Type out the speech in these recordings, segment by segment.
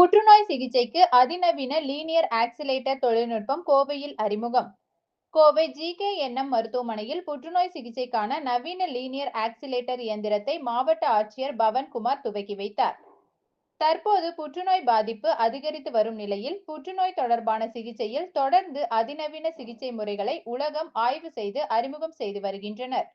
புற்றுநோய் சிகிச்சைக்கு அதிநவீன லீனியர் ஆக்சிலேட்டர் தொழில்நுட்பம் கோவையில் அறிமுகம். கோவை ஜி கே ஜிகேஎன்எம் மருத்துவமனையில் புற்றுநோய் சிகிச்சைக்கான நவீன லீனியர் ஆக்சிலேட்டர் இயந்திரத்தை மாவட்ட ஆட்சியர் பவன்குமார் துவக்கி வைத்தார். தற்போது புற்றுநோய் பாதிப்பு அதிகரித்து வரும் நிலையில் புற்றுநோய் தொடர்பான சிகிச்சையில் தொடர்ந்து அதிநவீன சிகிச்சை முறைகளை உலகம் ஆய்வு செய்து அறிமுகம் செய்து வருகின்றனர்.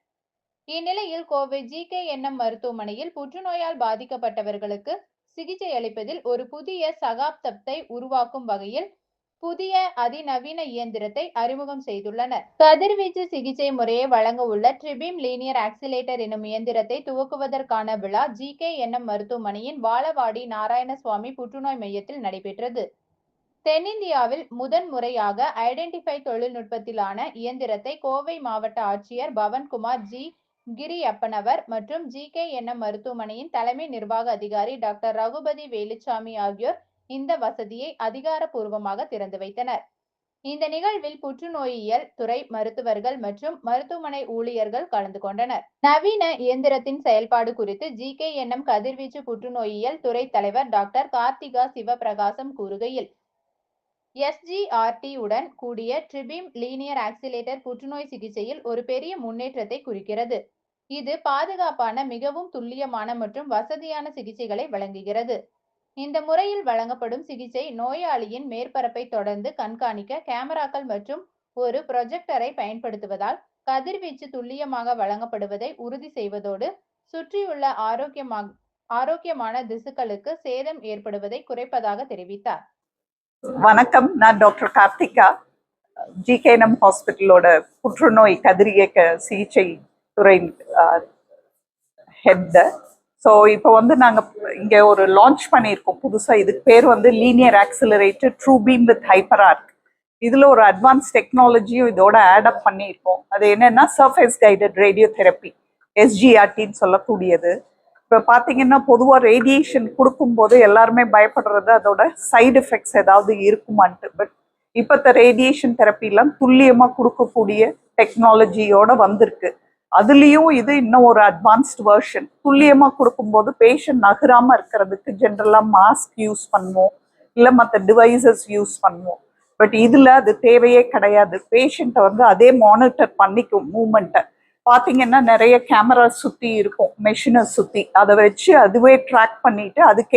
இந்நிலையில் கோவை ஜி கே ஜிகேஎன்எம் மருத்துவமனையில் புற்றுநோயால் பாதிக்கப்பட்டவர்களுக்கு சிகிச்சை அளிப்பதில் ஒரு புதிய சகாப்தத்தை உருவாக்கும் வகையில் புதிய அதிநவீன இயந்திரத்தை அறிமுகம் செய்துள்ளனர். கதிர்வீச்சு சிகிச்சை முறையை வழங்க உள்ள ட்ரிபிம் லீனியர் ஆக்சிலேட்டர் எனும் இயந்திரத்தை துவக்குவதற்கான விழா ஜி கே என்எம் மருத்துவமனையின் வாழவாடி நாராயணசுவாமி புற்றுநோய் மையத்தில் நடைபெற்றது. தென்னிந்தியாவில் முதன் முறையாக ஐடென்டிஃபை தொழில்நுட்பத்திலான இயந்திரத்தை கோவை மாவட்ட ஆட்சியர் பவன்குமார் ஜி கிரி அப்பனவர் மற்றும் ஜி கே என்எம் மருத்துவமனையின் தலைமை நிர்வாக அதிகாரி டாக்டர் ரகுபதி வேலுச்சாமி ஆகியோர் இந்த வசதியை அதிகாரப்பூர்வமாக திறந்து வைத்தனர். இந்த நிகழ்வில் புற்றுநோயியல் துறை மருத்துவர்கள் மற்றும் மருத்துவமனை ஊழியர்கள் கலந்து கொண்டனர். நவீன இயந்திரத்தின் செயல்பாடு குறித்து ஜி கே என்எம் கதிர்வீச்சு புற்றுநோயியல் துறை தலைவர் டாக்டர் கார்த்திகா சிவபிரகாசம் கூறுகையில் எஸ்ஜிஆர்டி உடன் கூடிய ட்ரிபிம் லீனியர் ஆக்சிலேட்டர் புற்றுநோய் சிகிச்சையில் ஒரு பெரிய முன்னேற்றத்தை குறிக்கிறது. இது பாதுகாப்பான மிகவும் துல்லியமான மற்றும் வசதியான சிகிச்சைகளை வழங்குகிறது. இந்த முறையில் வழங்கப்படும் சிகிச்சை நோயாளியின் மேற்பரப்பை தொடர்ந்து கண்காணிக்க கேமராக்கள் மற்றும் ஒரு ப்ரொஜெக்டரை பயன்படுத்துவதால் கதிர்வீச்சு துல்லியமாக வழங்கப்படுவதை உறுதி செய்வதோடு சுற்றியுள்ள ஆரோக்கியமாக ஆரோக்கியமான திசுக்களுக்கு சேதம் ஏற்படுவதை குறைப்பதாக தெரிவித்தார். வணக்கம். நான் டாக்டர் கார்த்திகா. ஜிகேஎன்எம் ஹாஸ்பிட்டலோட புற்றுநோய் கதிரியக்க சிகிச்சை துறையின் ஹெட் ஸோ இப்போ வந்து நாங்கள் இங்கே ஒரு லான்ச் பண்ணியிருக்கோம் புதுசாக இதுக்கு பேர் வந்து linear accelerator true beam with hyper arc இதில் ஒரு அட்வான்ஸ் டெக்னாலஜியும் இதோட ஆடப் பண்ணியிருக்கோம். அது என்னென்னா சர்ஃபேஸ் கைடட் ரேடியோ தெரப்பி எஸ்ஜிஆர்டின்னு சொல்லக்கூடியது. இப்போ பார்த்தீங்கன்னா பொதுவாக ரேடியேஷன் கொடுக்கும்போது எல்லாருமே பயப்படுறது அதோட சைடு எஃபெக்ட்ஸ் ஏதாவது இருக்குமான்ட்டு. பட் இப்போத்த ரேடியேஷன் தெரப்பிலாம் துல்லியமாக கொடுக்கக்கூடிய டெக்னாலஜியோட வந்திருக்கு. அதுலேயும் இது இன்னும் ஒரு அட்வான்ஸ்ட் வெர்ஷன் துல்லியமாக கொடுக்கும்போது பேஷண்ட் நகராமல் இருக்கிறதுக்கு ஜென்ரலாக மாஸ்க் யூஸ் பண்ணுவோம். இல்லை மற்ற டிவைசஸ் யூஸ் பண்ணுவோம். பட் இதில் அது தேவையே கிடையாது. பேஷண்ட்டை வந்து அதே மானிட்டர் பண்ணிக்கும் மூமெண்ட்டை பார்த்தீங்கன்னா நிறைய கேமரா சுற்றி இருக்கும். மெஷினை சுற்றி அதை வச்சு அதுவே ட்ராக் பண்ணிட்டு அதுக்கே